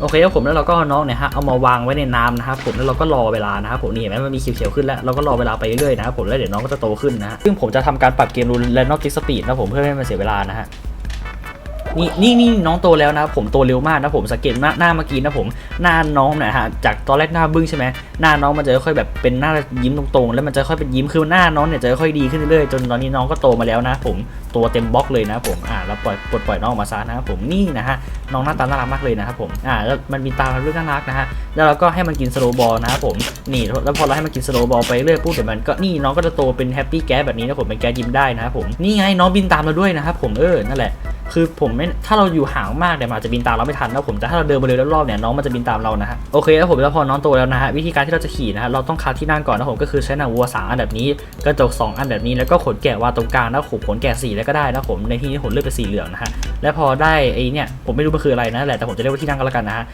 โอเคครับผมแล้วเราก็น้องเนี่ยฮะเอามาวางไว้ในน้ำนะครับผมแล้วเราก็รอเวลานะครับผมนี่เห็นไหมมันมีเขียวๆขึ้นแล้วเราก็รอเวลาไปเรื่อยๆนะครับผมแล้วเดี๋ยวน้องก็จะโตขึ้นนะฮะซึ่งผมจะทำการปรับเกมรูแลนด์นอกกิสปีดนะผมเพื่อไม่ให้มันเสียเวลานะฮะ นี่นี่นี่น้องโตแล้วนะครับผมโตเร็วมากนะผมสังเกตหน้าหน้าเมื่อกี้นะผมหน้าน้องเนี่ยฮะจากตอนแรกหน้าบึ้งใช่ไหมหน้าน้องมันจะค่อยๆแบบเป็นหน้ายิ้มตรงๆ แล้วมันจะค่อยเป็นยิ้มคือหน้าน้องเนี่ยจะค่อยดีขึ้นเรื่อยๆจนตอนนี้น้องก็โตมาแล้วนะ ผมตัวเต็มบล็อกเลยนะผมอ่าแล้วปล่อยปลดปล่อยน้องออกมาซะนะครับผมนี่นะฮะน้องหน้าตาน่ารักมากเลยนะครับผมอ่าแล้วมันมีตาเรื่องน่ารักนะฮะแล้วเราก็ให้มันกินสโลบอลนะครับผมนี่แล้วพอเราให้มันกินสโลบอลไปเรื่อยปุ๊บเดี๋ยวมันก็นี่น้องก็จะโตเป็นแฮปปี้แก๊สแบบนี้นะผมเป็นแก๊สยิ้มได้นะครับผมนี่ไงน้องบินตามเราด้วยนะครับผมเออนั่นแหละ คือผมไม่ถ้าเราอยู่ห่างมากเนี่ยมันอาจจะบินตามเราไม่ทันนะผมแต่ถ้าเราเดินไปเร็วรอบๆเนี่ยน้องมันจะบินตามเรานะฮะโอเคแล้วผมแล้วพอน้องโตแล้วนะฮะวิธีการที่เราจะขี่นะฮะเราต้องคัดที่นั่งก่อนนะผมก็คือใช้หนังวัวสามอันแบบนี้กระจกสองอันแบบนี้แล้วก็ขนแกะวางตรงกลางแล้วขนขนแกะสีแล้วก็ได้นะผมในที่นี้ผมเลือกเป็นสีเหลืองนะฮะและพอได้ไอ้เนี่ยผมไม่รู้มันคืออะไรนะแหละแต่ผมจะเรียกว่าที่นั่งก็แล้วกันนะฮะ